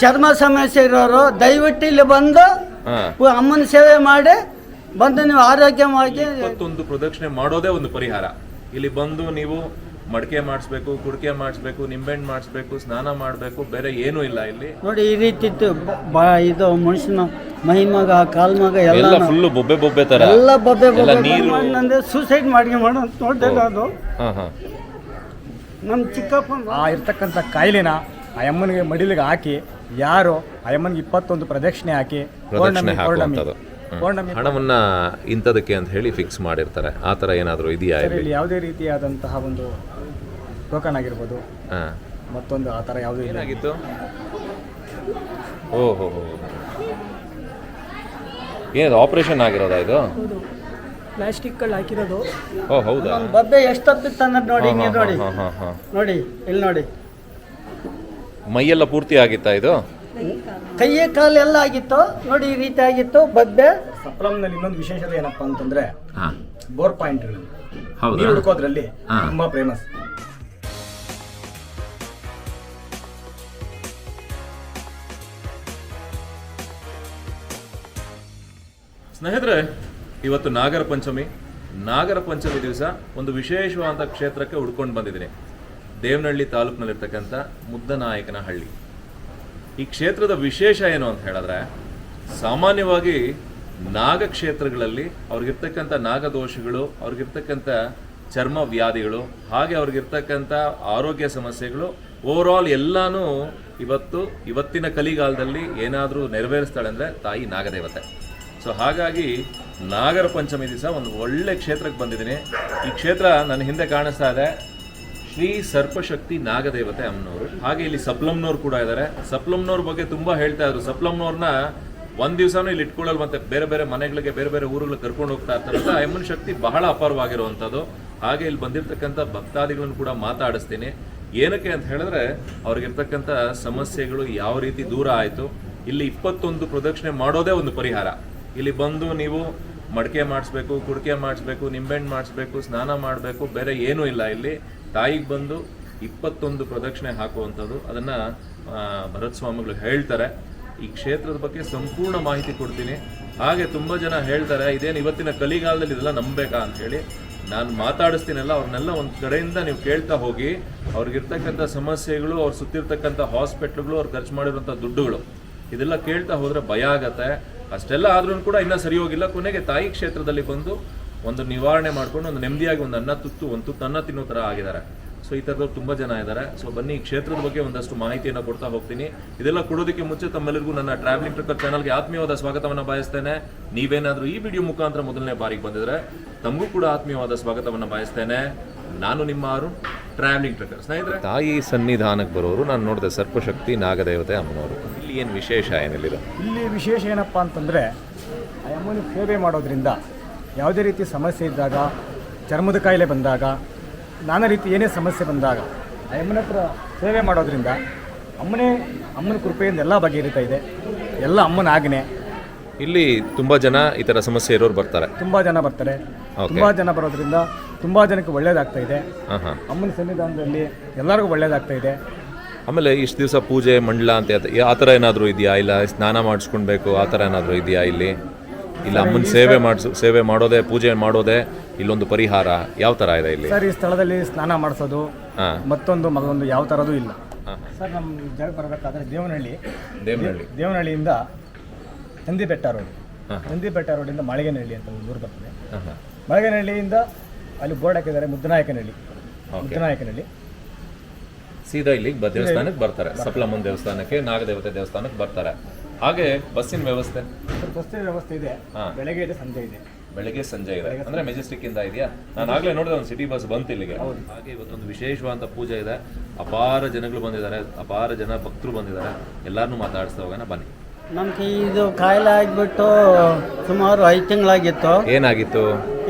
ಚರ್ಮ ಸಮಸ್ಯೆ ಇರೋರು ದಯವಿಟ್ಟು ಇಲ್ಲಿ ಬಂದು ಅಮ್ಮನ ಸೇವೆ ಮಾಡಿ ಬಂದು ನೀವು ಆರೋಗ್ಯವಾಗಿ ಇಪ್ಪತ್ತೊಂದು ಪ್ರದಕ್ಷಿಣೆ ಮಾಡೋದೇ ಒಂದು ಪರಿಹಾರ. ಇಲ್ಲಿ ಬಂದು ನೀವು ಮಡಕೆ ಮಾಡಿಸ್ಬೇಕು ಕುಡಿಕೆ ಮಾಡಿಸ್ಬೇಕು ನಿಂಬೆಹಣ್ಣು ಮಾಡಿಸ್ಬೇಕು ಸ್ನಾನ ಮಾಡಬೇಕು ಬೇರೆ ಏನೂ ಇಲ್ಲ ಇಲ್ಲಿ. ನೋಡಿ ಈ ರೀತಿ ಇತ್ತು ಬ- ಇದು ಮನುಷ್ಯನ ಮೈ ಮಗ ಕಾಲ್ ಮಗ ಎಲ್ಲ ಎಲ್ಲ ಫುಲ್ಲು ಬೊಬ್ಬೆ ಬೊಬ್ಬೆ ತರ. ಎಲ್ಲ ಬೊಬ್ಬೆ ಎಲ್ಲ ನೀರು. ಅಂದ್ರೆ ಸೂಸೈಡ್ ಮಾಡಿ ಮಾಡೋ ಅಂತ ನೋಡ್ದೆ ಅದು ಹಾ ಹಾ. ನಮ್ಮ ಚಿಕ್ಕಪ್ಪ ಆ ಇರ್ತಕ್ಕಂಥ ಕಾಯಿಲೆನ ಆ ಅಮ್ಮನಿಗೆ ಮಡಿಲಿಗೆ ಹಾಕಿ ಯಾರು ಅಯ್ಯಮ್ಮನಿಗೆ ಇಪ್ಪತ್ತೊಂದು ಪ್ರದಕ್ಷಿಣೆ ಹಾಕಿ ಪೌರ್ಣಮಿ ಪೌರ್ಣಮಿ ಪೌರ್ಣಮಿ ಹಣವನ್ನ ಇಂಥದಕ್ಕೆ ಅಂತ ಹೇಳಿ ಫಿಕ್ಸ್ ಮಾಡಿರ್ತಾರೆ. ಆ ಥರ ಏನಾದರೂ ಇದೆಯಾ ಇಲ್ಲಿ? ಯಾವುದೇ ರೀತಿಯಾದಂತಹ ಒಂದು ಟೋಕನ್ ಆಗಿರ್ಬೋದು. ಹಾ. ಮತ್ತೊಂದು ಆ ಥರ ಯಾವುದೇ ಏನಾಗಿತ್ತು? ಓ ಹೋ ಹೋ. ಏನದು ಆಪರೇಷನ್ ಆಗಿರೋದಾ ಇದು? ಪ್ಲಾಸ್ಟಿಕ್ಗಳು ಹಾಕಿರೋದು. ಓ ಹೌದಾ? ನಮ್ಮ ಎಷ್ಟು ಎಷ್ಟೊತ್ತಿತ್ತು ಅನ್ನೋದು ನೋಡಿ ನೋಡಿ. ಹಾ ಹಾ ಹಾ. ನೋಡಿ ಇಲ್ಲಿ ನೋಡಿ. ಮೈಯೆಲ್ಲ ಪೂರ್ತಿ ಆಗಿತ್ತಾ ಇದು? ಕೈಯೇ ಕಾಲು ಎಲ್ಲ ಆಗಿತ್ತು ನೋಡಿ ಈ ರೀತಿ ಆಗಿತ್ತು ಬದ್ದೆ. ಸಪ್ಲಮ್ನಲ್ಲಿ ಇನ್ನೊಂದು ವಿಶೇಷತೆ ಏನಪ್ಪಾ ಅಂತಂದ್ರೆ ಹಾ. ಬೋರ್ ಪಾಯಿಂಟ್ಗಳು ಹೌದಾ? ನೀರು ಹುಡುಕೋದ್ರಲ್ಲಿ ಹಾ. ತುಂಬಾ ಫೇಮಸ್ ಸ್ನೇಹಿತರೆ ಇವತ್ತು ನಾಗರ ಪಂಚಮಿ. ನಾಗರ ಪಂಚಮಿ ದಿವಸ ಒಂದು ವಿಶೇಷವಾದ ಕ್ಷೇತ್ರಕ್ಕೆ ಹುಡ್ಕೊಂಡು ಬಂದಿದ್ದೀನಿ. ದೇವನಹಳ್ಳಿ ತಾಲೂಕಿನಲ್ಲಿರ್ತಕ್ಕಂಥ ಮುದ್ದನಾಯಕನ ಹಳ್ಳಿ ಈ ಕ್ಷೇತ್ರದ ವಿಶೇಷ ಏನು ಅಂತ ಹೇಳಿದ್ರೆ, ಸಾಮಾನ್ಯವಾಗಿ ನಾಗ ಕ್ಷೇತ್ರಗಳಲ್ಲಿ ಅವ್ರಿಗಿರ್ತಕ್ಕಂಥ ನಾಗದೋಷಗಳು, ಅವ್ರಿಗಿರ್ತಕ್ಕಂಥ ಚರ್ಮ ವ್ಯಾಧಿಗಳು ಹಾಗೆ ಅವ್ರಿಗಿರ್ತಕ್ಕಂಥ ಆರೋಗ್ಯ ಸಮಸ್ಯೆಗಳು ಓವರ್ ಆಲ್ ಎಲ್ಲಾನು ಇವತ್ತು, ಇವತ್ತಿನ ಕಲಿಗಾಲದಲ್ಲಿ ಏನಾದರೂ ನೆರವೇರಿಸ್ತಾಳೆ ಅಂದರೆ ತಾಯಿ ನಾಗದೇವತೆ. ಸೊ ಹಾಗಾಗಿ ನಾಗರ ಪಂಚಮಿ ದಿವಸ ಒಂದು ಒಳ್ಳೆ ಕ್ಷೇತ್ರಕ್ಕೆ ಬಂದಿದ್ದೀನಿ. ಈ ಕ್ಷೇತ್ರ ನನ್ನ ಹಿಂದೆ ಕಾಣಿಸ್ತಾ ಇದೆ. ಶ್ರೀ ಸರ್ಪಶಕ್ತಿ ನಾಗದೇವತೆ ಅಮ್ಮನವರು. ಹಾಗೆ ಇಲ್ಲಿ ಸಪ್ಲಮ್ನವರು ಕೂಡ ಇದ್ದಾರೆ ಸಪ್ಲಮ್ನವ್ರ ಬಗ್ಗೆ ತುಂಬಾ ಹೇಳ್ತಾ ಇದ್ರು. ಸಪ್ಲಮ್ನವ್ರನ್ನ ಒಂದ್ ದಿವಸನೂ ಇಲ್ಲಿ ಇಟ್ಕೊಳ್ಳಲ್ ಮತ್ತೆ ಬೇರೆ ಬೇರೆ ಮನೆಗಳಿಗೆ, ಬೇರೆ ಬೇರೆ ಊರುಗಳಿಗೆ ಕರ್ಕೊಂಡು ಹೋಗ್ತಾ ಇರ್ತಾರೆ ಅಂತ ಅಮ್ಮನ ಶಕ್ತಿ ಬಹಳ ಅಪಾರವಾಗಿರುವಂಥದ್ದು. ಹಾಗೆ ಇಲ್ಲಿ ಬಂದಿರತಕ್ಕಂಥ ಭಕ್ತಾದಿಗಳನ್ನು ಕೂಡ ಮಾತಾಡಿಸ್ತೀನಿ. ಏನಕ್ಕೆ ಅಂತ ಹೇಳಿದ್ರೆ, ಅವ್ರಿಗಿರ್ತಕ್ಕಂಥ ಸಮಸ್ಯೆಗಳು ಯಾವ ರೀತಿ ದೂರ ಆಯಿತು. ಇಲ್ಲಿ ಇಪ್ಪತ್ತೊಂದು ಪ್ರದಕ್ಷಿಣೆ ಮಾಡೋದೇ ಒಂದು ಪರಿಹಾರ. ಇಲ್ಲಿ ಬಂದು ನೀವು ಮಡಕೆ ಮಾಡಿಸ್ಬೇಕು, ಕುಡಿಕೆ ಮಾಡಿಸ್ಬೇಕು, ನಿಂಬೆಹಣ್ಣು ಮಾಡಿಸ್ಬೇಕು, ಸ್ನಾನ ಮಾಡಬೇಕು, ಬೇರೆ ಏನೂ ಇಲ್ಲ ಇಲ್ಲಿ. ತಾಯಿಗೆ ಬಂದು ಇಪ್ಪತ್ತೊಂದು ಪ್ರದಕ್ಷಿಣೆ ಹಾಕುವಂಥದ್ದು, ಅದನ್ನು ಭರತ್ ಸ್ವಾಮಿಗಳು ಹೇಳ್ತಾರೆ. ಈ ಕ್ಷೇತ್ರದ ಬಗ್ಗೆ ಸಂಪೂರ್ಣ ಮಾಹಿತಿ ಕೊಡ್ತೀನಿ. ಹಾಗೆ ತುಂಬ ಜನ ಹೇಳ್ತಾರೆ, ಇದೇನು ಇವತ್ತಿನ ಕಲಿಗಾಲದಲ್ಲಿ ಇದೆಲ್ಲ ನಂಬಬೇಕಾ ಅಂತ ಹೇಳಿ. ನಾನು ಮಾತಾಡಿಸ್ತೀನಲ್ಲ, ಅವ್ರನ್ನೆಲ್ಲ ಒಂದು ಕಡೆಯಿಂದ ನೀವು ಕೇಳ್ತಾ ಹೋಗಿ, ಅವ್ರಿಗಿರ್ತಕ್ಕಂಥ ಸಮಸ್ಯೆಗಳು, ಅವ್ರು ಸುತ್ತಿರ್ತಕ್ಕಂಥ ಹಾಸ್ಪಿಟ್ಲ್ಗಳು, ಅವ್ರು ಖರ್ಚು ಮಾಡಿರುವಂಥ ದುಡ್ಡುಗಳು. ಇದೆಲ್ಲ ಕೇಳ್ತಾ ಹೋದ್ರೆ ಭಯ ಆಗತ್ತೆ. ಅಷ್ಟೆಲ್ಲ ಆದ್ರೂ ಕೂಡ ಇನ್ನೂ ಸರಿ ಹೋಗಿಲ್ಲ. ಕೊನೆಗೆ ತಾಯಿ ಕ್ಷೇತ್ರದಲ್ಲಿ ಬಂದು ಒಂದು ನಿವಾರಣೆ ಮಾಡ್ಕೊಂಡು ಒಂದು ನೆಮ್ಮದಿಯಾಗಿ ಒಂದು ಅನ್ನ ತುತ್ತು ಒಂದು ತುತ್ತು ಅನ್ನ ತಿನ್ನೋ ಥರ ಆಗಿದ್ದಾರೆ. ಸೊ ಈ ಥರದವ್ರು ತುಂಬ ಜನ ಇದ್ದಾರೆ. ಸೊ ಬನ್ನಿ ಈ ಕ್ಷೇತ್ರದ ಬಗ್ಗೆ ಒಂದಷ್ಟು ಮಾಹಿತಿಯನ್ನು ಕೊಡ್ತಾ ಹೋಗ್ತೀನಿ. ಇದೆಲ್ಲ ಕೊಡೋದಕ್ಕೆ ಮುಂಚೆ ತಮ್ಮೆಲ್ಲರಿಗೂ ನನ್ನ ಟ್ರಾವೆಲಿಂಗ್ ಟ್ರಕ್ಕರ್ ಚಾನಲ್ಗೆ ಆತ್ಮೀಯವಾದ ಸ್ವಾಗತವನ್ನು ಬಯಸ್ತೇನೆ. ನೀವೇನಾದರೂ ಈ ವಿಡಿಯೋ ಮುಖಾಂತರ ಮೊದಲನೇ ಬಾರಿಗೆ ಬಂದಿದ್ರೆ ತಮಗೂ ಕೂಡ ಆತ್ಮೀಯವಾದ ಸ್ವಾಗತವನ್ನು ಬಯಸ್ತೇನೆ. ನಾನು ನಿಮ್ಮ ಆರು ಟ್ರಾವೆಲಿಂಗ್ ಟ್ರಕ್ಕರ್ ಸ್ನೇಹಿತರೆ ತಾಯಿ ಸನ್ನಿಧಾನಕ್ಕೆ ಬರೋರು ನಾನು ನೋಡಿದೆ ಸರ್ಪಶಕ್ತಿ ನಾಗದೇವತೆ ಅಮ್ಮನವರು. ಇಲ್ಲಿ ಏನು ವಿಶೇಷ ಏನಿಲ್ಲ ಇಲ್ಲಿ ವಿಶೇಷ ಏನಪ್ಪಾ ಅಂತಂದರೆ ಅಮ್ಮನಿಗೆ ಸೇವೆ ಮಾಡೋದ್ರಿಂದ ಯಾವುದೇ ರೀತಿ ಸಮಸ್ಯೆ ಇದ್ದಾಗ ಚರ್ಮದ ಕಾಯಿಲೆ ಬಂದಾಗ ನಾನಾ ರೀತಿ ಏನೇ ಸಮಸ್ಯೆ ಬಂದಾಗ ಆ ಅಮ್ಮನ ಹತ್ರ ಸೇವೆ ಮಾಡೋದ್ರಿಂದ ಅಮ್ಮನೇ ಅಮ್ಮನ ಕೃಪೆಯಿಂದ ಎಲ್ಲ ಬಗೆಹರಿತಾ ಇದೆ. ಎಲ್ಲ ಅಮ್ಮನ ಆಜ್ಞೆ. ಇಲ್ಲಿ ತುಂಬ ಜನ ಈ ಥರ ಸಮಸ್ಯೆ ಇರೋರು ಬರ್ತಾರೆ. ತುಂಬ ಜನ ಬರ್ತಾರೆ. ತುಂಬ ಜನ ಬರೋದ್ರಿಂದ ತುಂಬ ಜನಕ್ಕೆ ಒಳ್ಳೇದಾಗ್ತಾ ಇದೆ. ಹಾಂ ಹಾಂ ಅಮ್ಮನ ಸನ್ನಿಧಾನದಲ್ಲಿ ಎಲ್ಲರಿಗೂ ಒಳ್ಳೇದಾಗ್ತಾ ಇದೆ. ಆಮೇಲೆ ಇಷ್ಟು ದಿವಸ ಪೂಜೆ ಮಂಡಲ ಅಂತ ಆ ಥರ ಏನಾದರೂ ಇದೆಯಾ? ಇಲ್ಲ ಸ್ನಾನ ಮಾಡಿಸ್ಕೊಳ್ಬೇಕು ಆ ಥರ ಏನಾದರೂ ಇದೆಯಾ ಇಲ್ಲಿ? ಇಲ್ಲ ಅಮ್ಮನ ಸೇವೆ ಮಾಡಿಸು ಸೇವೆ ಮಾಡೋದೇ ಪೂಜೆ ಮಾಡೋದೇ ಇಲ್ಲೊಂದು ಪರಿಹಾರ. ಯಾವ ಥರ ಇದೆ ಇಲ್ಲಿ? ಸರ್ ಈ ಸ್ಥಳದಲ್ಲಿ ಸ್ನಾನ ಮಾಡಿಸೋದು ಹಾಂ. ಮತ್ತೊಂದು ಮಗೊಂದು ಯಾವ ಥರದ್ದು ಇಲ್ಲ. ಸರ್ ನಮ್ಮ ಜಾಗ ಬರಬೇಕಾದ್ರೆ ದೇವನಹಳ್ಳಿ. ದೇವನಹಳ್ಳಿ. ದೇವನಹಳ್ಳಿಯಿಂದ ನಂದಿ ಬೆಟ್ಟ ರೋಡ್. ಹಾಂ. ನಂದಿ ಬೆಟ್ಟ ರೋಡಿಂದ ಮಾಳಿಗೆನಹಳ್ಳಿ ಅಂತ ಒಂದು ಊರು ಬರ್ತದೆ. ಹಾಂ ಅಲ್ಲಿ ಬೋರ್ಡ್ ಹಾಕಿದ್ದಾರೆ ಮುದ್ದನಾಯಕನಹಳ್ಳಿ. ಮುದ್ದನಾಯಕನಹಳ್ಳಿ. ಸೀದಾ ಇಲ್ಲಿ ಬ ದೇವಸ್ಥಾನಕ್ಕೆ ಬರ್ತಾರೆ. ಸಪ್ಲಮ್ಮನ ದೇವಸ್ಥಾನಕ್ಕೆ ನಾಗದೇವತೆ ದೇವಸ್ಥಾನಕ್ಕೆ ಬರ್ತಾರೆ. ಹಾಗೆ ಬಸ್ಸಿನ ವ್ಯವಸ್ಥೆ? ಬಸ್ಸಿನ ವ್ಯವಸ್ಥೆ ಇದೆ. ಬೆಳಗ್ಗೆ ಇದೆ ಸಂಜೆ ಇದೆ. ಬೆಳಗ್ಗೆ ಸಂಜೆ ಇದೆ. ಅಂದ್ರೆ ಮೆಜೆಸ್ಟಿಕ್ ಇಂದ ಇದೆಯಾ? ನಾನು ಆಗ್ಲೇ ನೋಡಿದೆ ಒಂದು ಸಿಟಿ ಬಸ್ ಬಂತು ಇಲ್ಲಿಗೆ. ಹಾಗೆ ಇವತ್ತೊಂದು ವಿಶೇಷವಾದ ಪೂಜೆ ಇದೆ. ಅಪಾರ ಜನಗಳು ಬಂದಿದ್ದಾರೆ ಅಪಾರ ಜನ ಭಕ್ತರು ಬಂದಿದ್ದಾರೆ. ಎಲ್ಲಾರನ್ನೂ ಮಾತಾಡಿಸ್ತಾ ಹೋಗೋಣ ಬನ್ನಿ. ನಮ್ಗೆ ಇದು ಕಾಯಿಲೆ ಆಗಿಬಿಟ್ಟು ಸುಮಾರು ಐದು ತಿಂಗಳಾಗಿತ್ತು. ಏನಾಗಿತ್ತು?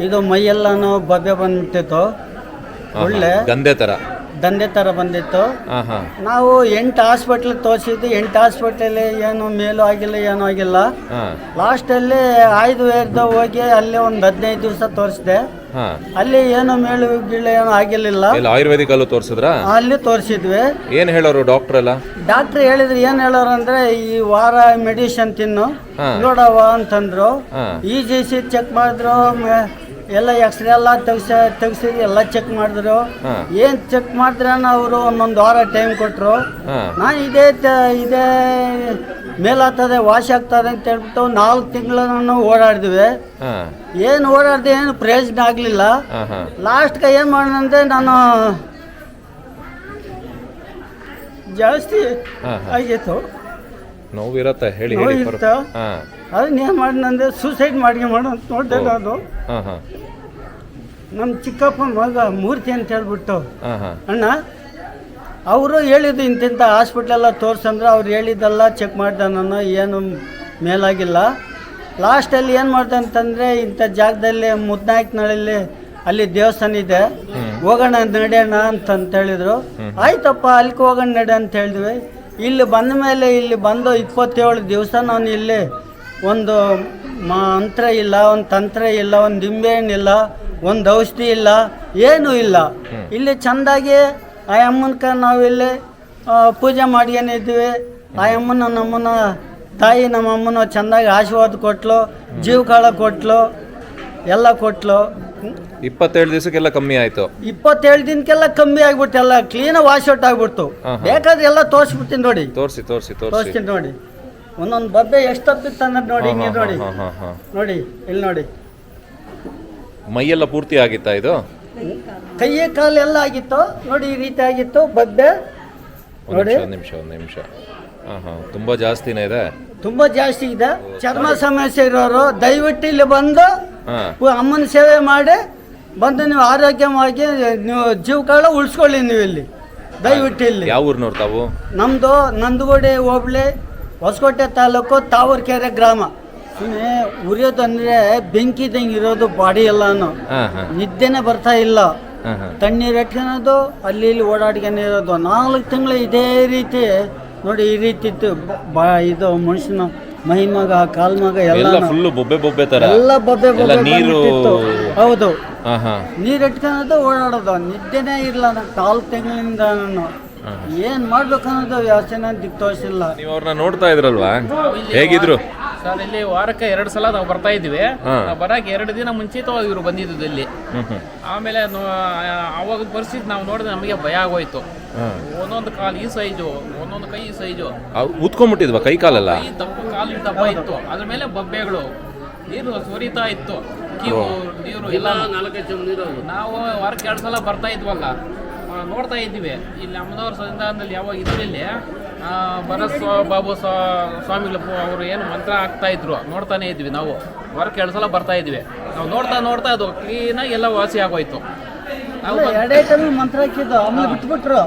ಇದು ಮೈಯೆಲ್ಲನೂ ಬಬ್ಬೆ ಬಂದ್ಬಿಟ್ಟಿತ್ತು. ಒಳ್ಳೆ. ಗಂದೆ ತರ. ದಂಧೆ ಥರ ಬಂದಿತ್ತು. ಹಾಂ ಹಾಂ ನಾವು ಎಂಟು ಹಾಸ್ಪಿಟ್ಲ್ ತೋರಿಸಿದ್ವಿ. ಎಂಟು ಹಾಸ್ಪಿಟಲ್ ಏನು ಮೇಲೂ ಆಗಿಲ್ಲ ಏನೂ ಆಗಿಲ್ಲ. ಹಾಂ. ಲಾಸ್ಟಲ್ಲಿ ಆಯುರ್ವೇದ ಹೋಗಿ ಅಲ್ಲಿ ಒಂದು ಹದಿನೈದು ದಿವಸ ತೋರಿಸಿದೆ. ಹಾಂ. ಅಲ್ಲಿ ಏನು ಮೇಲು ಗೀಳು ಏನೂ ಆಗಿರಲಿಲ್ಲ. ಎಲ್ಲ ಆಯುರ್ವೇದಿಕ್ ಅಲ್ಲೂ ತೋರಿಸಿದ್ರಾ? ಅಲ್ಲಿ ತೋರಿಸಿದ್ವಿ. ಏನು ಹೇಳೋರು ಡಾಕ್ಟರ್ ಎಲ್ಲ? ಡಾಕ್ಟರ್ ಹೇಳಿದ್ರು ಏನು ಹೇಳೋರು ಅಂದರೆ ಈ ವಾರ ಮೆಡಿಸಿನ್ ತಿನ್ನು. ನೋಡವ ಅಂತಂದ್ರು. ಹಾ. ಇ ಜಿ ಸಿ ಚೆಕ್ ಮಾಡಿದ್ರು ಎಲ್ಲ ಎಕ್ಸ್ರೇ ಎಲ್ಲ ತೆಗ್ಸ ತೆಗ್ಸಿದ್ರು ಎಲ್ಲ ಚೆಕ್ ಮಾಡಿದ್ರು. ಹಾ. ಏನು ಚೆಕ್ ಮಾಡಿದ್ರೆ ಅವರು ಒಂದೊಂದು ವಾರ ಟೈಮ್ ಕೊಟ್ಟರು ನಾ ನಾನು ಇದೇ ತ- ಇದೇ ಮೇಲಾಗ್ತದೆ ವಾಶ್ ಆಗ್ತದೆ ಅಂತ ಹೇಳ್ಬಿಟ್ಟು ನಾಲ್ಕು ತಿಂಗಳು ನಾನು ಓಡಾಡಿದ್ವಿ. ಏನ್ ಏನು ಓಡಾಡ್ದೆ ಏನು ಪ್ರಯೋಜನ ಆಗಲಿಲ್ಲ. ಲಾಸ್ಟ್ ಹಾಂ. ಲಾಸ್ಟ್ಗೆ ಏನು ನಾನು ಜಾಸ್ತಿ ಹಾಂ ಹಾಂ. ಆಗಿತ್ತು. ನೋವಿರತ್ತೆ ಹೇಳಿ ನೋವು ಹೇಳಿ ಇರುತ್ತಾ? ಹಾಂ. ಅದನ್ನ ಏನು ಸೂಸೈಡ್ ಮಾಡ್ಕೊಂಡು ಅಂತ ನೋಡ್ದೆ ನಾನು. ಹಾ ಹಾಂ. ನಮ್ಮ ಚಿಕ್ಕಪ್ಪನ ಮಗ ಮೂರ್ತಿ ಅಂತ ಹೇಳ್ಬಿಟ್ಟು ಹಾಂ ಹಾಂ. ಅಣ್ಣ ಅವರು ಹೇಳಿದ್ದು ಇಂತಿಂಥ ಹಾಸ್ಪಿಟ್ಲೆಲ್ಲ ತೋರ್ಸಂದ್ರೆ ಅವ್ರು ಹೇಳಿದ್ದೆಲ್ಲ ಚೆಕ್ ಮಾಡ್ದೆ ನಾನು ಏನು ಮೇಲಾಗಿಲ್ಲ. ಲಾಸ್ಟಲ್ಲಿ ಏನು ಮಾಡ್ದೆ ಅಂತಂದರೆ ಇಂಥ ಜಾಗದಲ್ಲಿ ಮುದ್ನಾಯಕನಹಳ್ಳಿ ಅಲ್ಲಿ ದೇವಸ್ಥಾನ ಇದೆ. ಹೋಗೋಣ ನಡೆಯೋಣ ಅಂತ ಹೇಳಿದ್ರು. ಆಯ್ತಪ್ಪ ಅಲ್ಲಿಗೆ ಹೋಗೋಣ ನಡೆ ಅಂತ ಹೇಳಿದ್ವಿ. ಇಲ್ಲಿ ಬಂದ ಮೇಲೆ ಇಲ್ಲಿ ಬಂದು ಇಪ್ಪತ್ತೇಳು ದಿವಸ ನಾನು ಇಲ್ಲಿ ಒಂದು ಮಂತ್ರ ಇಲ್ಲ ಒಂದು ತಂತ್ರ ಇಲ್ಲ ಒಂದು ನಿಂಬೆಹಣ್ಣಿಲ್ಲ ಒಂದು ಔಷಧಿ ಇಲ್ಲ ಏನೂ ಇಲ್ಲ. ಇಲ್ಲಿ ಚೆಂದಾಗಿ ಆ ಅಮ್ಮನಕ ನಾವಿಲ್ಲಿ ಪೂಜೆ ಮಾಡ್ಕೊಂಡಿದ್ವಿ ಆ ಅಮ್ಮನ ನಮ್ಮನ್ನ ತಾಯಿ ನಮ್ಮ ಅಮ್ಮನ ಚೆಂದಾಗಿ ಆಶೀರ್ವಾದ ಕೊಟ್ಲು ಜೀವ ಕಾಳ ಕೊಟ್ಲು ಎಲ್ಲ ಕೊಟ್ಲು. ಇಪ್ಪತ್ತೇಳು ದಿವಸಕ್ಕೆಲ್ಲ ಕಮ್ಮಿ ಆಯ್ತು. ಇಪ್ಪತ್ತೇಳು ದಿನಕ್ಕೆಲ್ಲ ಕಮ್ಮಿ ಆಗ್ಬಿಡ್ತು ಎಲ್ಲ ಕ್ಲೀನ್ ವಾಶ್ ಔಟ್ ಆಗ್ಬಿಡ್ತು. ಬೇಕಾದ್ರೆ ಎಲ್ಲ ತೋರಿಸ್ಬಿಡ್ತೀನಿ ನೋಡಿ. ತೋರಿಸಿ ತೋರಿಸಿ ತೋರಿಸಿ. ತೋರಿಸ್ತೀನಿ ನೋಡಿ. ಒಂದೊಂದು ಬಬ್ಬೆ ಎಷ್ಟು ತಪ್ಪಿತ್ತು ಅನ್ನೋದು ನೋಡಿ ನೀವು ನೋಡಿ. ಹಾಂ ಹಾಂ ಹಾಂ ನೋಡಿ ಇಲ್ಲಿ ನೋಡಿ. ಮೈಯೆಲ್ಲ ಪೂರ್ತಿ ಆಗಿತ್ತಾ ಇದು? ಕೈಯ ಕಾಲು ಎಲ್ಲ ಆಗಿತ್ತು ನೋಡಿ ಈ ರೀತಿ ಆಗಿತ್ತು ಬಬ್ಬೆ. ಒಂದು ನೋಡಿ. ನಿಮಿಷ ಒಂದು ನಿಮಿಷ ಒಂದು ನಿಮಿಷ. ಹಾಂ ಹಾಂ ತುಂಬ ಜಾಸ್ತಿನೇ ಇದೆ? ತುಂಬಾ ಜಾಸ್ತಿ ಇದೆ. ಚರ್ಮ ಸಮಸ್ಯೆ ಇರೋರು ದಯವಿಟ್ಟು ಇಲ್ಲಿ ಬಂದು ಹಾಂ. ಅಮ್ಮನ ಸೇವೆ ಮಾಡಿ. ಬಂದು ನೀವು ಆರೋಗ್ಯವಾಗಿ ನೀವು ಜೀವಕಾಲ ಉಳಿಸ್ಕೊಳ್ಳಿ ನೀವು ಇಲ್ಲಿ. ದಯವಿಟ್ಟು ಇಲ್ಲಿ. ಯಾವ ಊರಿನವ್ರು ತಾವು? ನಮ್ಮದು ನಂದಗೋಡಿ ಹೋಬಳಿ ಹೊಸಕೋಟೆ ತಾಲೂಕು ತಾವರ್ಕೆರೆ ಗ್ರಾಮ. ಸುಮ್ಮನೆ ಉರಿಯೋದಂದ್ರೆ ಬೆಂಕಿ ಇದ್ದಂಗೆ ಇರೋದು ಬಾಡಿ ಎಲ್ಲಾನು ನಿದ್ದೆನೆ ಹಾಂ ನಿದ್ದೆನೇ ಬರ್ತಾ ಇಲ್ಲ. ತಣ್ಣೀರ್ ಹಾಂ. ತಣ್ಣೀರು ಇಟ್ಕೊಳೋದು ಅಲ್ಲಿ ಇಲ್ಲಿ ಓಡಾಡ್ಕೊಂಡು ಇರೋದು. ನಾಲ್ಕು ತಿಂಗಳು ಇದೇ ರೀತಿ ನೋಡಿ ಈ ರೀತಿ ಇತ್ತು. ಬಾ ಇದು ಮನುಷ್ಯನ ಮೈ ಕಾಲ್ಮಗ ಕಾಲ್ ಎಲ್ಲ ಫುಲ್ ಫುಲ್ಲು ಬೊಬ್ಬೆ ಬೊಬ್ಬೆ ತರ. ಎಲ್ಲ ಬೊಬ್ಬೆ ಎಲ್ಲ ಬಬ್ಬೆ ನೀರು ಬಂದ್ಬಿಟ್ಟಿತ್ತು. ಹೌದು. ಹಾ ಹಾಂ ನೀರು ಇಟ್ಕೊಂಡು ಓಡಾಡೋದು. ನಿದ್ದೆನೇ ಇಲ್ಲ ನಾನು ನಾಲ್ಕು ತಿಂಗಳಿಂದ ನಾನು. ಏನು ಮಾಡ್ಬೇಕು ಅನ್ನೋದು ಯೋಚನೆ ದಿಕ್ ತೋರಿಸಿಲ್ಲ ನೀವು ಅವ್ರನ್ನ ನೋಡ್ತಾ ಇದ್ರಲ್ವಾ? ಹೇಗಿದ್ರು? ಸರ್ ಇಲ್ಲಿ ವಾರಕ್ಕೆ ಎರಡು ಸಲ ನಾವು ಬರ್ತಾ ಇದ್ವಿ ಬರಕ್ಕೆ ಎರಡು ದಿನ ಮುಂಚಿತವಾಗಿ ಇವರು ಬಂದಿದ್ದು ಇಲ್ಲಿ. ಆಮೇಲೆ ಅವಾಗ ಪರಿಸ್ಥಿತಿ ನಾವು ನೋಡಿದ್ರೆ ನಮಗೆ ಭಯ ಆಗೋಯ್ತು. ಒಂದೊಂದು ಕಾಲು ಈ ಸೈಜು ಒಂದೊಂದು ಕೈ ಈ ಸೈಜು. ಉತ್ಕೊಂಡ್ಬಿಟ್ಟಿದ್ವಾ ಕೈ ಕಾಲೆಲ್ಲ? ದಪ್ಪ ಕಾಲು ದಪ್ಪ ಇತ್ತು. ಅದ್ರ ಮೇಲೆ ಬಬ್ಬೆಗಳು ನೀರು ಸುರಿತಾ ಇತ್ತು. ಕೀವು ನೀರು ಎಲ್ಲ. ನಾವು ವಾರಕ್ಕೆ ಎರಡು ಸಲ ಬರ್ತಾ ಇದ್ವಲ್ಲ. ನೋಡ್ತಾ ಇದ್ದೀವಿ. ಇಲ್ಲಿ ಅಮ್ಮನವ್ರ ಸಂಧಾನದಲ್ಲಿ ಯಾವಾಗ ಇದರಲ್ಲಿ ಭರತ್ ಸ್ವ- ಬಾಬು ಸ್ವ- ಸ್ವಾಮಿಗಳು ಅವರು ಏನು ಮಂತ್ರ ಹಾಕ್ತಾ ಇದ್ರು. ನೋಡ್ತಾನೆ ಇದ್ವಿ ನಾವು. ಹೊರ ಎರಡು ಸಲ ಬರ್ತಾ ಇದ್ವಿ. ನಾವು ನೋಡ್ತಾ ನೋಡ್ತಾ ಅದು ಕ್ಲೀನಾಗಿ ಎಲ್ಲ ವಾಸಿ ಆಗೋಯ್ತು. ಎರಡೇ ಟೈಮ್ ಮಂತ್ರ ಹಾಕಿದ್ದು ಆಮೇಲೆ ಬಿಟ್ಬಿಟ್ರು.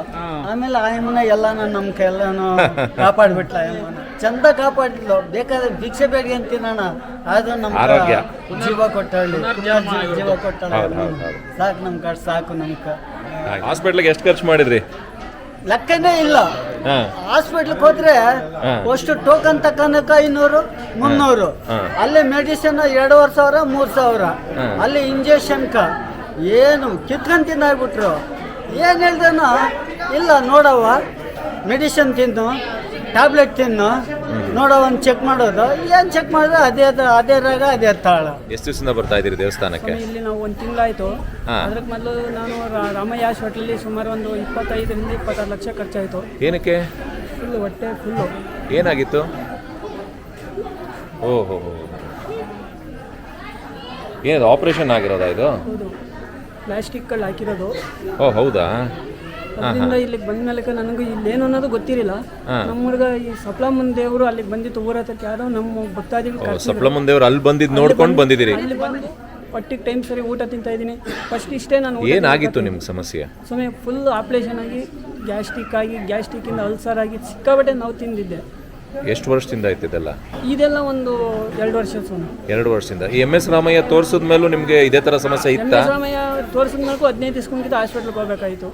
ಆಮೇಲೆ ಆಯಮ್ಮನ ಎಲ್ಲಾನು ನಮ್ಮ ಕೈಯೆಲ್ಲನು ಕಾಪಾಡ್ಬಿಟ್ಲ ಆಯಮ್ಮನ ಚಂದ ಕಾಪಾಡಿದ್ಲು. ಬೇಕಾದ್ರೆ ಭಿಕ್ಷೆ ಬೇಡಿ ಅಂತೀನಣ್ಣ ಅದು ನಮ್ಮ ಆರೋಗ್ಯ. ಜೀವ ಕೊಟ್ಟಳ್ಳಿ ಜೀವ ಕೊಟ್ಟಳ. ಸಾಕು ನಮ್ ಕಡೆ ಸಾಕು ನಮ್ಕ ಹಾಸ್ಪಿಟ್ಲಿಗೆ ಎಷ್ಟು ಖರ್ಚು ಮಾಡಿದ್ರಿ? ಲೆಕ್ಕನೇ ಇಲ್ಲ. ಹಾಂ. ಹಾಸ್ಪಿಟ್ಲಿಗೆ ಹೋದ್ರೆ. ಅಷ್ಟು ಟೋಕನ್ ತಕ್ಕನಕ ಇನ್ನೂರು ಮುನ್ನೂರು. ಅಲ್ಲಿ ಮೆಡಿಸಿನ್ ಎರಡೂವರೆ ಸಾವಿರ ಮೂರು ಸಾವಿರ. ಅಲ್ಲಿ ಇಂಜೆಕ್ಷನ್ಕ ಏನು ಕಿತ್ಕೊಂಡು ತಿಂದಾಗ್ಬಿಟ್ರು. ಏನು ಹೇಳ್ದೇನೋ? ಇಲ್ಲ ನೋಡವ್ವ. ಮೆಡಿಸಿನ್ ತಿನ್ನು ಟ್ಯಾಬ್ಲೆಟ್ ತಿನ್ನು. ನೋಡೋ ಒಂದು ಚೆಕ್ ಮಾಡೋದು. ಏನು ಚೆಕ್ ಮಾಡಿದ್ರೆ ಅದೇ ಅದೇ ರಾಗ ಅದೇ ತಾಳ. ಎಷ್ಟು ದಿವಸದಿಂದ ಬರ್ತಾ ಇದ್ದೀರಿ ದೇವಸ್ಥಾನಕ್ಕೆ? ಇಲ್ಲಿ ನಾವು ಒಂದು ತಿಂಗಳಾಯಿತು. ಹಾ. ಅದಕ್ಕೆ ಮೊದಲು ನಾನು ರಾ- ರಾಮಯ್ಯ ಹೋಟ್ಲಲ್ಲಿ ಸುಮಾರು ಒಂದು ಇಪ್ಪತ್ತೈದರಿಂದ ಇಪ್ಪತ್ತಾರು ಲಕ್ಷ ಖರ್ಚಾಯಿತು. ಏನಕ್ಕೆ? ಫುಲ್ ಹೊಟ್ಟೆ ಫುಲ್ಲು. ಏನಾಗಿತ್ತು? ಓಹೋ ಏನದು ಆಪರೇಷನ್ ಆಗಿರೋದಾ ಇದು? ಹೌದು. ಪ್ಲಾಸ್ಟಿಕ್ಗಳು ಹಾಕಿರೋದು. ಓ ಹೌದಾ? ಅದರಿಂದ ಇಲ್ಲಿಗೆ ಬಂದ ಮೇಲೆ ನನಗೂ ಇಲ್ಲೇನು ಅನ್ನೋದು ಗೊತ್ತಿರಲಿಲ್ಲ. ನಮ್ಮ ಹುಡುಗ ಈ ಸಪ್ಲಮ್ಮನ ದೇವರು ಅಲ್ಲಿಗೆ ಬಂದಿತ್ತು ಊರ ಹತ್ರಕ್ಕೆ ಯಾರೋ ನಮ್ಮ ಭಕ್ತಾದಿಗಳು ಕರ್ಸಿದ್ರು. ದೇವ್ರು ಅಲ್ಲಿ ಬಂದಿದ್ದು ನೋಡ್ಕೊಂಡು ಬಂದಿದ್ದೀರಿ? ಅಲ್ಲಿ ಬಂದು ಪಟ್ಟಿಗೆ ಟೈಮ್ ಸರಿ ಊಟ ತಿಂತಾ ಇದ್ದೀನಿ. ಫಸ್ಟ್ ಇಷ್ಟೇ ನಾನು ಊಟ ಏನಾಗಿತ್ತು ನಿಮ್ಮ ನಿಮ್ಗೆ ಸಮಸ್ಯೆ? ಸುಮ್ಮನೆ ಫುಲ್ ಆಪ್ರೇಷನ್ ಆಗಿ ಗ್ಯಾಸ್ಟ್ರಿಕ್ ಆಗಿ ಗ್ಯಾಸ್ಟ್ರಿಕ್ಕಿಂದ ಅಲ್ಸರ್ ಆಗಿ ಸಿಕ್ಕಾಬಟ್ಟೆ ನಾವು ತಿಂದಿದ್ದೆ. ಎಷ್ಟು ವರ್ಷದಿಂದ ಆಯ್ತು ಇದೆಲ್ಲ ಇದೆಲ್ಲ ಒಂದು ಎರಡು ವರ್ಷ ಸುಮ್ಮನೆ ಎರಡು ವರ್ಷದಿಂದ. ಈ ಎಂ ಎಸ್ ರಾಮಯ್ಯ ತೋರಿಸಿದ ಮೇಲೂ ನಿಮಗೆ ಇದೇ ತರ ಸಮಸ್ಯೆ ಇತ್ತು? ರಾಮಯ್ಯ ತೋರಿಸಿದ ಮೇಲೂ ಹದಿನೈದು ದಿವ್ಸಕ್ಕಿಂತ ಹಾಸ್ಪಿಟ್ಲ್ಗೆ ಹೋಗ್ಬೇಕಾಯಿತು.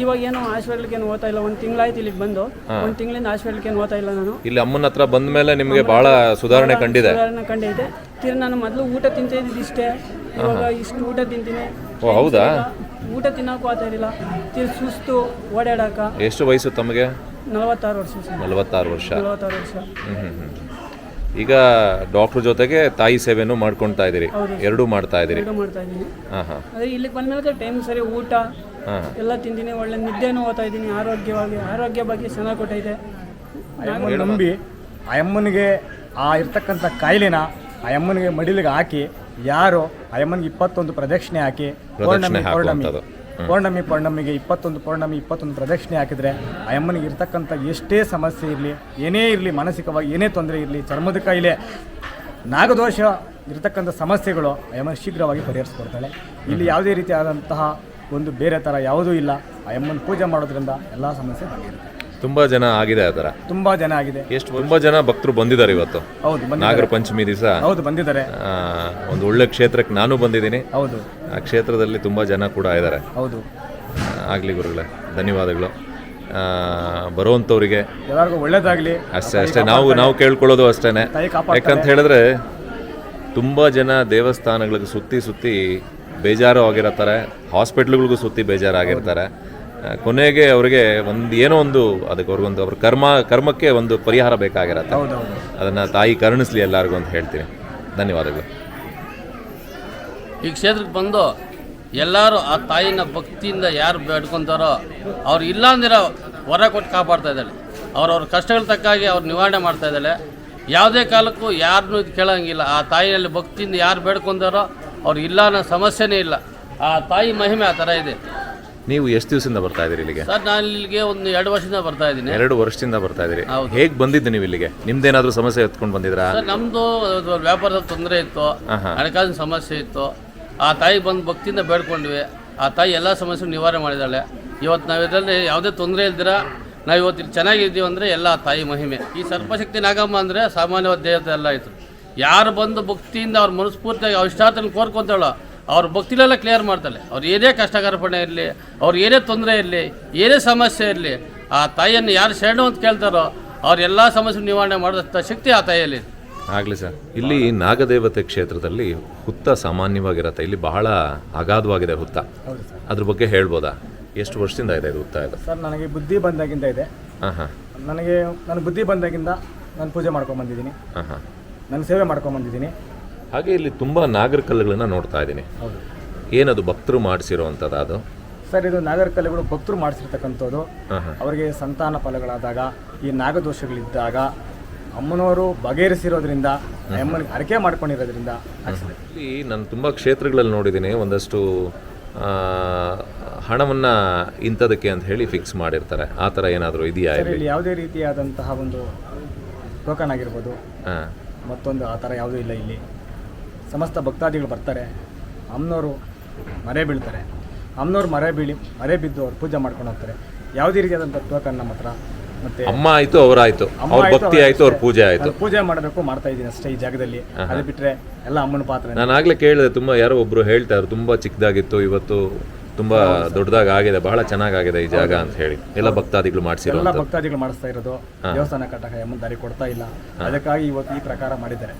ಇವಾಗ ಏನೋ ಹಾಸ್ಪಿಟಲ್ ಏನು ಓದ್ತಾ ಇಲ್ಲ ಒಂದು ತಿಂಗಳಾಯ್ತು ಇಲ್ಲಿಗೆ ಬಂದು. ಒಂದು ತಿಂಗಳಿಂದ ಹಾಸ್ಪಿಟಲ್ ಏನು ಓದ್ತಾ ಇಲ್ಲ ನಾನು. ಇಲ್ಲಿ ಅಮ್ಮನ ಹತ್ರ ಬಂದ ಮೇಲೆ ನಿಮಗೆ ಬಹಳ ಸುಧಾರಣೆ ಕಂಡಿದೆ. ಸುಧಾರಣೆ ಕಂಡೈತೆ ತಿರು ನಾನು ಮೊದಲು ಊಟ ತಿಂತಿದ್ದು ಇಷ್ಟೇ. ಇವಾಗ ಇಷ್ಟು ಊಟ ತಿಂತೀನಿ. ಓ ಹೌದಾ? ಊಟ ತಿನ್ನೋಕ್ಕೂ ಆಗ್ತಾ ಇರಲಿಲ್ಲ. ತಿರ್ ಸುಸ್ತು ಓಡಾಡಕ. ಎಷ್ಟು ವಯಸ್ಸು ತಮಗೆ? ನಲವತ್ತಾರು ವರ್ಷ ನಲವತ್ತಾರು ವರ್ಷ. ನಲವತ್ತಾರು ವರ್ಷ. ಈಗ ಡಾಕ್ಟರ್ ಜೊತೆಗೆ ತಾಯಿ ಸೇವೆನೂ ಮಾಡ್ಕೊಳ್ತಾ ಇದ್ದೀರಿ. ಎರಡೂ ಮಾಡ್ತಾ ಇದ್ದೀರಿ. ಹಾಂ ಹಾಂ. ಅದೇ ಇಲ್ಲಿಗೆ ಬಂದ್ಮೇಲೆ ಟೈಮ್ ಸರಿ ಊಟ ಎಲ್ಲ ತಿಂತೀನಿ ಒಳ್ಳೆ ನಿದ್ದೆನೂ ಓದ್ತಾ ಇದ್ದೀನಿ ಆರೋಗ್ಯವಾಗಿ ಆರೋಗ್ಯ ಬಗ್ಗೆ ಚೆನ್ನಾಗಿ ಕೊಟ್ಟೈತೆ ನಂಬಿ. ಆ ಅಮ್ಮನಿಗೆ ಆ ಇರ್ತಕ್ಕಂಥ ಕಾಯಿಲೆನ ಆ ಅಮ್ಮನಿಗೆ ಮಡಿಲಿಗೆ ಹಾಕಿ ಯಾರು ಆ ಅಮ್ಮನಿಗೆ ಇಪ್ಪತ್ತೊಂದು ಪ್ರದಕ್ಷಿಣೆ ಹಾಕಿ ಪೌರ್ಣಮಿ ಪೌರ್ಣಮಿ. ಪೌರ್ಣಮಿ ಪೌರ್ಣಮಿಗೆ ಇಪ್ಪತ್ತೊಂದು ಪೌರ್ಣಮಿ ಇಪ್ಪತ್ತೊಂದು ಪ್ರದಕ್ಷಿಣೆ ಹಾಕಿದ್ರೆ ಆ ಅಮ್ಮನಿಗೆ ಇರ್ತಕ್ಕಂಥ ಎಷ್ಟೇ ಸಮಸ್ಯೆ ಇರಲಿ ಏನೇ ಇರಲಿ ಮಾನಸಿಕವಾಗಿ ಏನೇ ತೊಂದರೆ ಇರಲಿ ಚರ್ಮದ ಕಾಯಿಲೆ ನಾಗದೋಷ ಇರತಕ್ಕಂಥ ಸಮಸ್ಯೆಗಳು ಆ ಅಮ್ಮನ ಶೀಘ್ರವಾಗಿ ಪರಿಹರಿಸ್ಕೊಡ್ತಾಳೆ. ಇಲ್ಲಿ ಯಾವುದೇ ರೀತಿಯಾದಂತಹ ಒಂದು ಬೇರೆ ಥರ ಯಾವುದೂ ಇಲ್ಲ. ಆ ಪೂಜೆ ಮಾಡೋದ್ರಿಂದ ಎಲ್ಲ ಸಮಸ್ಯೆ ಬಗೆಹರುತ್ತೆ ತುಂಬ ಜನ ಆಗಿದೆ ಆ ಥರ? ತುಂಬಾ ಜನ ಆಗಿದೆ. ಎಷ್ಟು ತುಂಬ ಜನ ಭಕ್ತರು ಬಂದಿದ್ದಾರೆ ಇವತ್ತು? ಹೌದು ನಾಗರ ಪಂಚಮಿ ದಿವಸ? ಹೌದು ಬಂದಿದ್ದಾರೆ. ಒಂದು ಒಳ್ಳೆ ಕ್ಷೇತ್ರಕ್ಕೆ ನಾನು ಬಂದಿದ್ದೀನಿ. ಹೌದು. ಆ ಕ್ಷೇತ್ರದಲ್ಲಿ ತುಂಬ ಜನ ಕೂಡ ಇದ್ದಾರೆ. ಹೌದು. ಆಗಲಿ ಗುರುಗಳೇ ಧನ್ಯವಾದಗಳು. ಆ, ಬರುವಂಥವ್ರಿಗೆ ಎಲ್ಲರಿಗೂ ಒಳ್ಳೇದಾಗ್ಲಿ. ಅಷ್ಟೇ ಅಷ್ಟೇ ನಾವು ನಾವು ಕೇಳ್ಕೊಳ್ಳೋದು ಅಷ್ಟೇನೆ. ತಾಯಿ. ಯಾಕಂತ ಹೇಳಿದ್ರೆ ತುಂಬ ಜನ ದೇವಸ್ಥಾನಗಳಿಗೆ ಸುತ್ತಿ ಸುತ್ತಿ ಬೇಜಾರು ಆಗಿರತ್ತಾರೆ. ಹಾಸ್ಪಿಟ್ಲ್ಗಳಿಗೂ ಸುತ್ತಿ ಬೇಜಾರಾಗಿರ್ತಾರೆ. ಆಗಿರ್ತಾರೆ ಕೊನೆಗೆ ಅವರಿಗೆ ಒಂದು ಏನೋ ಒಂದು ಅದಕ್ಕೆ ಅವ್ರಿಗೊಂದು ಅವ್ರ ಕರ್ಮ ಕರ್ಮಕ್ಕೆ ಒಂದು ಪರಿಹಾರ ಬೇಕಾಗಿರತ್ತೆ. ಅದನ್ನು ತಾಯಿ ಕರುಣಿಸ್ಲಿ ಎಲ್ಲರಿಗೂ ಅಂತ ಹೇಳ್ತೀನಿ. ಧನ್ಯವಾದಗಳು. ಈ ಕ್ಷೇತ್ರಕ್ಕೆ ಬಂದು ಎಲ್ಲರೂ ಆ ತಾಯಿನ ಭಕ್ತಿಯಿಂದ ಯಾರು ಬೇಡ್ಕೊತಾರೋ ಅವ್ರು ಇಲ್ಲ ಅಂದಿರೋ ವರ ಕೊಟ್ಟು ಕಾಪಾಡ್ತಾ ಇದ್ದಾಳೆ ಅವ್ರವ್ರ ಕಷ್ಟಗಳ ತಕ್ಕಾಗಿ ಅವ್ರು ನಿವಾರಣೆ ಮಾಡ್ತಾ ಇದ್ದಾಳೆ ಯಾವುದೇ ಕಾಲಕ್ಕೂ ಯಾರನ್ನೂ ಇದು ಕೇಳೋಂಗಿಲ್ಲ. ಆ ತಾಯಿಯಲ್ಲಿ ಭಕ್ತಿಯಿಂದ ಯಾರು ಬೇಡ್ಕೊಂತಾರೋ ಅವ್ರು ಇಲ್ಲ ಅನ್ನೋ ಸಮಸ್ಯೆನೇ ಇಲ್ಲ. ಆ ತಾಯಿ ಮಹಿಮೆ ಆ ಥರ ಇದೆ. ನೀವು ಎಷ್ಟು ದಿವಸದಿಂದ ಬರ್ತಾ ಇದ್ದೀರಿ ಇಲ್ಲಿಗೆ? ಸರ್ ನಾನು ಇಲ್ಲಿಗೆ ಒಂದು ಎರಡು ವರ್ಷದಿಂದ ಬರ್ತಾ ಇದ್ದೀನಿ. ಎರಡು ವರ್ಷದಿಂದ ಬರ್ತಾ ಇದ್ದೀರಿ. ಹೌದು. ಹೇಗೆ ಬಂದಿದ್ದು ನೀವು ಇಲ್ಲಿಗೆ? ನಿಮ್ದೇನಾದ್ರೂ ಸಮಸ್ಯೆ ಎತ್ಕೊಂಡು ಬಂದಿದ್ರಾ? ಸರ್ ನಮ್ಮದು ವ್ಯಾಪಾರದ ತೊಂದರೆ ಇತ್ತು. ಆಹಾ. ಹಣಕಾಸಿನ ಸಮಸ್ಯೆ ಇತ್ತು. ಆ ತಾಯಿ ಬಂದು ಭಕ್ತಿಯಿಂದ ಬೇಡ್ಕೊಂಡ್ವಿ. ಆ ತಾಯಿ ಎಲ್ಲ ಸಮಸ್ಯೆ ನಿವಾರಣೆ ಮಾಡಿದ್ದಾಳೆ ಇವತ್ತು ನಾವು ಇದರಲ್ಲಿ ಯಾವುದೇ ತೊಂದರೆ ಇಲ್ದಿರ ನಾವು ಇವತ್ತು ಇಲ್ಲಿ ಚೆನ್ನಾಗಿದ್ದೀವಿ ಅಂದರೆ ಎಲ್ಲ ಆ ತಾಯಿ ಮಹಿಮೆ. ಈ ಸರ್ಪಶಕ್ತಿ ನಾಗಮ್ಮ ಅಂದರೆ ಸಾಮಾನ್ಯವಾದ ದೇವತೆ ಎಲ್ಲ ಆಯಿತು ಯಾರು ಬಂದು ಭಕ್ತಿಯಿಂದ ಅವ್ರ ಮನಸ್ಫೂರ್ತಿಯಾಗಿ ಅವ್ರ ಇಷ್ಟಾರ್ಥನ ಕೋರ್ಕೊತಾಳೋ ಅವ್ರ ಭಕ್ತಿಲೆಲ್ಲ ಕ್ಲಿಯರ್ ಮಾಡ್ತಾಳೆ. ಅವ್ರು ಏನೇ ಕಷ್ಟಕರಪಣೆ ಇರಲಿ ಅವ್ರು ಏನೇ ತೊಂದರೆ ಇರಲಿ ಏನೇ ಸಮಸ್ಯೆ ಇರಲಿ ಆ ತಾಯಿಯನ್ನು ಯಾರು ಶರಣು ಅಂತ ಕೇಳ್ತಾರೋ ಅವ್ರ ಎಲ್ಲ ಸಮಸ್ಯೆ ನಿವಾರಣೆ ಮಾಡೋದಂಥ ಶಕ್ತಿ ಆ ತಾಯಿಯಲ್ಲಿ ಆಗಲಿ ಸರ್. ಇಲ್ಲಿ ನಾಗದೇವತೆ ಕ್ಷೇತ್ರದಲ್ಲಿ ಹುತ್ತ ಸಾಮಾನ್ಯವಾಗಿರತ್ತೆ ಇಲ್ಲಿ ಬಹಳ ಅಗಾಧವಾಗಿದೆ ಹುತ್ತ. ಹೌದು ಸರ್. ಅದ್ರ ಬಗ್ಗೆ ಹೇಳ್ಬೋದಾ? ಎಷ್ಟು ವರ್ಷದಿಂದ ಇದೆ ಇದು ಹುತ್ತ ಇದು? ಸರ್ ನನಗೆ ಬುದ್ಧಿ ಬಂದಾಗಿಂದ ಇದೆ. ಹಾಂ ಹಾಂ ನನಗೆ ನನ್ನ ಬುದ್ಧಿ ಬಂದಾಗಿಂದ ನಾನು ಪೂಜೆ ಮಾಡ್ಕೊಂಡು ಬಂದಿದ್ದೀನಿ. ಹಾಂ ಹಾಂ ನಾನು ಸೇವೆ ಮಾಡ್ಕೊಂಡು ಬಂದಿದ್ದೀನಿ. ಹಾಗೆ ಇಲ್ಲಿ ತುಂಬ ನಾಗರ ಕಲ್ಲುಗಳನ್ನ ನೋಡ್ತಾ ಇದ್ದೀನಿ. ಹೌದು. ಏನದು ಭಕ್ತರು ಮಾಡಿಸಿರೋವಂಥದ್ದು ಅದು? ಸರ್ ಇದು ನಾಗರಕಲ್ಲುಗಳು ಭಕ್ತರು ಮಾಡಿಸಿರ್ತಕ್ಕಂಥದ್ದು. ಅವರಿಗೆ ಸಂತಾನ ಫಲಗಳಾದಾಗ ಈ ನಾಗದೋಷಗಳಿದ್ದಾಗ ಅಮ್ಮನವರು ಬಗೆಹರಿಸಿರೋದ್ರಿಂದ ಅಮ್ಮನಿಗೆ ಅರಕೆ ಮಾಡ್ಕೊಂಡಿರೋದ್ರಿಂದ. ಇಲ್ಲಿ ನಾನು ತುಂಬ ಕ್ಷೇತ್ರಗಳಲ್ಲಿ ನೋಡಿದ್ದೀನಿ ಒಂದಷ್ಟು ಹಣವನ್ನು ಇಂಥದಕ್ಕೆ ಅಂತ ಹೇಳಿ ಫಿಕ್ಸ್ ಮಾಡಿರ್ತಾರೆ. ಆ ಥರ ಏನಾದರೂ ಇದೆಯಾ ಇಲ್ಲಿ? ಯಾವುದೇ ರೀತಿಯಾದಂತಹ ಒಂದು ಟೋಕನ್ ಆಗಿರ್ಬೋದು. ಮತ್ತೊಂದು ಆ ಥರ ಯಾವುದೂ ಇಲ್ಲ ಇಲ್ಲಿ. ಸಮಸ್ತ ಭಕ್ತಾದಿಗಳು ಬರ್ತಾರೆ. ಅಮ್ಮನವರು ಮರೆ ಬೀಳ್ತಾರೆ. ಅಮ್ಮನವ್ರು ಮರೆ ಬೀಳಿ ಮರೆ ಬಿದ್ದು ಅವ್ರು ಪೂಜೆ ಮಾಡ್ಕೊಂಡು ಹೋಗ್ತಾರೆ. ಯಾವುದೇ ರೀತಿಯಾದಂಥ ಟೋಕನ್ ನಮ್ಮ ಹತ್ರ. ಮತ್ತೆ ಅಮ್ಮ ಆಯಿತು ಅವರಾಯಿತು ಅವ್ರ ಭಕ್ತಿ ಆಯಿತು ಅವ್ರ ಪೂಜೆ ಆಯಿತು. ನಾನು ಪೂಜೆ ಮಾಡಬೇಕು ಮಾಡ್ತಾ ಇದ್ದೀನಿ ಅಷ್ಟೇ ಈ ಜಾಗದಲ್ಲಿ. ಅದು ಬಿಟ್ಟರೆ ಎಲ್ಲ ಅಮ್ಮನ ಪಾತ್ರ. ನಾನು ಆಗಲೇ ಕೇಳಿದೆ ತುಂಬಾ ಯಾರೋ ಒಬ್ಬರು ಹೇಳ್ತಾರೆ ತುಂಬಾ ಚಿಕ್ಕದಾಗಿತ್ತು ಇವತ್ತು ತುಂಬಾ ದೊಡ್ಡದಾಗಿ ಆಗಿದೆ ಬಹಳ ಚೆನ್ನಾಗಾಗಿದೆ ಈ ಜಾಗ ಅಂತ ಹೇಳಿ. ಎಲ್ಲ ಭಕ್ತಾದಿಗಳು ಮಾಡಿಸಿರೋ ಎಲ್ಲ ಭಕ್ತಾದಿಗಳು ಮಾಡಿಸ್ತಾ ಇರೋದು. ದೇವಸ್ಥಾನ ಕಟ್ಟಕ ಎಮ್ಮಂದಾರಿ ದಾರಿ ಕೊಡ್ತಾ ಇಲ್ಲ. ಅದಕ್ಕಾಗಿ ಇವತ್ತು ಈ ಪ್ರಕಾರ ಮಾಡಿದ್ದಾರೆ.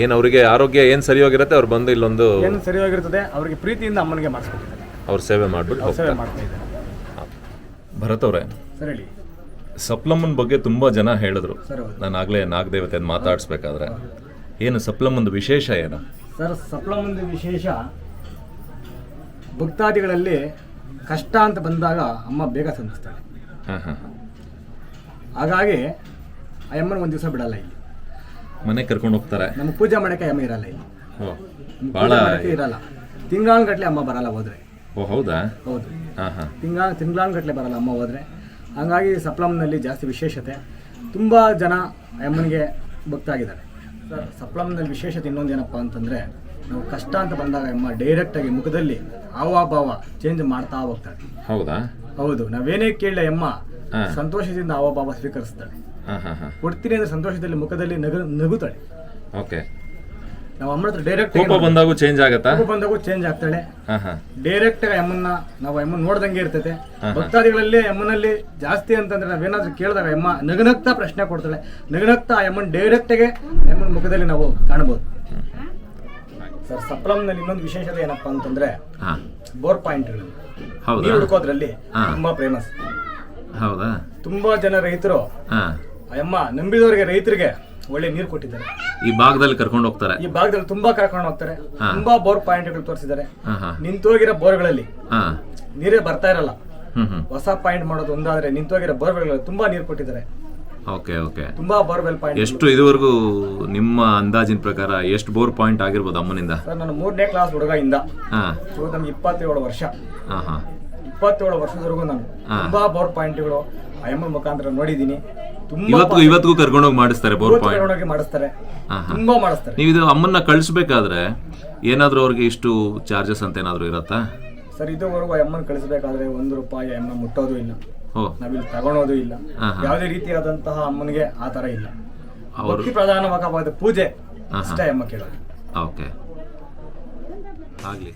ಏನು ಅವರಿಗೆ ಆರೋಗ್ಯ ಏನ್ ಸರಿ ಹೋಗಿರುತ್ತೆ ಅವ್ರು ಬಂದು ಇಲ್ಲೊಂದು ಏನು ಹೋಗಿರುತ್ತದೆ ಅವರಿಗೆ ಪ್ರೀತಿಯಿಂದ ಅಮ್ಮನಿಗೆ ಮಾಡಿಸ್ಕೊಟ್ಟಿದ್ದಾರೆ. ಅವ್ರ ಸೇವೆ ಮಾಡ್ಬಿಟ್ಟು ಅವ್ರು ಸೇವೆ ಹೋಗ್ತಾರೆ. ಮಾಡ್ತಾ ಇದ್ದಾರೆ. ಭರತ್ ಅವರೇ ಸರಿ ಹೇಳಿ. ಸಪ್ಲಮ್ಮನ್ ಬಗ್ಗೆ ತುಂಬಾ ಜನ ಹೇಳಿದ್ರು. ಸರ್ ನಾನು ಆಗ್ಲೇ ನಾಗದೇವತೆ ಮಾತಾಡಿಸ್ಬೇಕಾದ್ರೆ. ಏನು ಸಪ್ಲಮ್ಮಂದು ವಿಶೇಷ ಏನು? ಸರ್ ಸಪ್ಲಮ್ಮನ್ ವಿಶೇಷ ಭಕ್ತಾದಿಗಳಲ್ಲಿ ಕಷ್ಟ ಅಂತ ಬಂದಾಗ ಅಮ್ಮ ಬೇಗ ಸಂಧಿಸ್ತಾಳೆ ಹಾಂ ಹಾಂ. ಹಾಗಾಗಿ ಆ ಅಮ್ಮನ ಒಂದು ದಿವಸ ಬಿಡಲ್ಲ ಇಲ್ಲಿ. ಮನೆ ಕರ್ಕೊಂಡು ಹೋಗ್ತಾರೆ? ನಮ್ಮ ಪೂಜೆ ಮಾಡಕ್ಕೆ ಅಮ್ಮ ಇರಲ್ಲ ಇಲ್ಲಿ. ಓ ಭಾಳ ಇರಲ್ಲ. ತಿಂಗಳಾನ್ಗಟ್ಲೆ ಅಮ್ಮ ಬರಲ್ಲ ಹೋದ್ರೆ. ಓ ಹೌದಾ? ಹೌದು. ಹಾಂ ಹಾಂ. ತಿಂಗಳ ತಿಂಗಳಾನ್ಗಟ್ಲೆ ಬರಲ್ಲ ಅಮ್ಮ ಹೋದ್ರೆ. ಹಂಗಾಗಿ ಸಪ್ಲಮ್ನಲ್ಲಿ ಜಾಸ್ತಿ ವಿಶೇಷತೆ. ತುಂಬ ಜನ ಅಮ್ಮನಿಗೆ ಭಕ್ತಾಗಿದ್ದಾರೆ. ಸರ್ ಸಪ್ಲಮ್ನಲ್ಲಿ ವಿಶೇಷತೆ ಇನ್ನೊಂದು ಏನಪ್ಪ ಅಂತಂದರೆ ನಾವು ಕಷ್ಟ ಅಂತ ಬಂದಾಗ ಅಮ್ಮ ಡೈರೆಕ್ಟಾಗಿ ಮುಖದಲ್ಲಿ ಹಾವಭಾವ ಚೇಂಜ್ ಮಾಡ್ತಾ ಹೋಗ್ತಾಳೆ ಹೌದಾ? ಹೌದು ನಾವೇನೇ ಏನೇ ಅಮ್ಮ ಹಾ. ಸಂತೋಷದಿಂದ ಹಾವಭಾವ ಸ್ವೀಕರಿಸ್ತಾಳೆ ಕೊಡ್ತೀನಿ ಅಂದ್ರೆ ಸಂತೋಷದಲ್ಲಿ ಮುಖದಲ್ಲಿ ನಗು ನಗುತ್ತಾಳೆ. ಓಕೆ. ನಾವು ಅಮ್ಮನ ಹತ್ರ ಡೈರೆಕ್ಟ್ ಕೋಪ ಬಂದಾಗ ಚೇಂಜ್ ಆಗತ್ತಾ? ಬಂದಾಗೂ ಚೇಂಜ್ ಆಗ್ತಾಳೆ. ಡೈರೆಕ್ಟ್ ಆಗಿ ಅಮ್ಮನ್ನ ನಾವು ಅಮ್ಮನ್ ನೋಡ್ದಂಗೆ ಇರ್ತೈತೆ. ಭಕ್ತಾದಿಗಳಲ್ಲಿ ಅಮ್ಮನಲ್ಲಿ ಜಾಸ್ತಿ ಅಂತಂದ್ರೆ ನಾವೇನಾದ್ರೂ ಕೇಳಿದಾಗ ಅಮ್ಮ ನಗನಗ್ತಾ ಪ್ರಶ್ನೆ ಕೊಡ್ತಾಳೆ. ನಗನಗ್ತಾ ಅಮ್ಮನ್ ಡೈರೆಕ್ಟ್ ಆಗಿ ಅಮ್ಮನ ಮುಖದಲ್ಲಿ ನಾವು ಕಾಣಬಹುದು ಸರ್ ಸಪ್ಲಂನಲ್ಲಿ ಇನ್ನೊಂದು ವಿಶೇಷತೆ ಏನಪ್ಪಾ ಅಂತಂದ್ರೆ ಹಾ. ಬೋರ್ ಪಾಯಿಂಟ್ಗಳು. ಹೌದಾ? ನೀರು ಹುಡುಕೋದ್ರಲ್ಲಿ ಹಾ. ತುಂಬಾ ಫೇಮಸ್ ಹೌದಾ? ತುಂಬಾ ಜನ ರೈತರು ಹಾ. ನಂಬಿದವರಿಗೆ ರೈತರಿಗೆ ಒಳ್ಳೆ ನೀರು ಕೊಟ್ಟಿದ್ದಾರೆ. ಈ ಭಾಗದಲ್ಲಿ ಕರ್ಕೊಂಡು ಹೋಗ್ತಾರೆ? ಈ ಭಾಗದಲ್ಲಿ ತುಂಬಾ ಕರ್ಕೊಂಡು ಹೋಗ್ತಾರೆ. ಹಾ. ತುಂಬಾ ಬೋರ್ ಪಾಯಿಂಟ್ಗಳು ತೋರಿಸಿದ್ದಾರೆ. ಹಾ ಹಾ. ನಿಂತೋಗಿರೋ ಬೋರ್ಗಳಲ್ಲಿ ಹಾ. ನೀರೇ ಬರ್ತಾ ಇರಲ್ಲ. ಹೊಸ ಪಾಯಿಂಟ್ ಮಾಡೋದು ಒಂದಾದ್ರೆ ನಿಂತೋಗಿರೋ ಬೋರ್ಗಳಲ್ಲಿ ತುಂಬಾ ನೀರು ಕೊಟ್ಟಿದ್ದಾರೆ. ಓಕೆ ಓಕೆ ತುಂಬಾ ಬೋರ್ವೆಲ್ ಪಾಯಿಂಟ್ ಎಷ್ಟು ಇದುವರೆಗೂ ನಿಮ್ಮ ಅಂದಾಜಿನ ಪ್ರಕಾರ ಎಷ್ಟು ಬೋರ್ ಪಾಯಿಂಟ್ ಆಗಿರ್ಬೋದು ಅಮ್ಮನಿಂದ? ಸರ್ ನಾನು ಮೂರನೇ ಕ್ಲಾಸ್ ಹುಡುಗ ಇಂದ ಹಾ. ಇವತ್ತು ನಮ್ಗೆ ಇಪ್ಪತ್ತೇಳು ವರ್ಷ. ಹಾ ಹಾ. ಇಪ್ಪತ್ತೇಳು ವರ್ಷದವರೆಗೂ ನಾನು ಹಾ. ತುಂಬಾ ಬೋರ್ ಪಾಯಿಂಟ್ಗಳು ಅಯ್ಯಮ್ಮನ ಮುಖಾಂತರ ನೋಡಿದೀನಿ ತುಂಬಾ ಇವತ್ತಿಗೂ ಇವತ್ತಿಗೂ ಕರ್ಕೊಂಡೋಗಿ ಮಾಡಿಸ್ತಾರೆ ಬೋರ್ ಪಾಯಿಂಟ್ ಮಾಡಿಸ್ತಾರೆ. ಹಾ ಹಾ. ತುಂಬಾ ಮಾಡಿಸ್ತಾರೆ. ನೀವು ಇದು ಅಮ್ಮನ್ನ ಕಳಿಸ್ಬೇಕಾದ್ರೆ ಏನಾದ್ರೂ ಅವ್ರಿಗೆ ಇಷ್ಟು ಚಾರ್ಜಸ್ ಅಂತ ಏನಾದರೂ ಇರತ್ತಾ? ಸರ್ ಇದುವರೆಗೂ ಅಮ್ಮನ ಕಳಿಸಬೇಕಾದ್ರೆ ಒಂದು ರೂಪಾಯಿ ಅಮ್ಮ ಮುಟ್ಟೋದು ಇಲ್ಲ. ನಾವಿಲ್ಲಿ ತಗೊಳೋದು ಇಲ್ಲ. ಯಾವುದೇ ರೀತಿಯಾದಂತಹ ಅಮ್ಮನಿಗೆ ಆ ತರ ಇಲ್ಲ. ಅವರು ಭಕ್ತಿ ಪ್ರಧಾನವಾದ ಪೂಜೆ. ಅಷ್ಟೇ ಅಮ್ಮ ಕೇಳೋದು. ಓಕೆ. ಆಗಲಿ.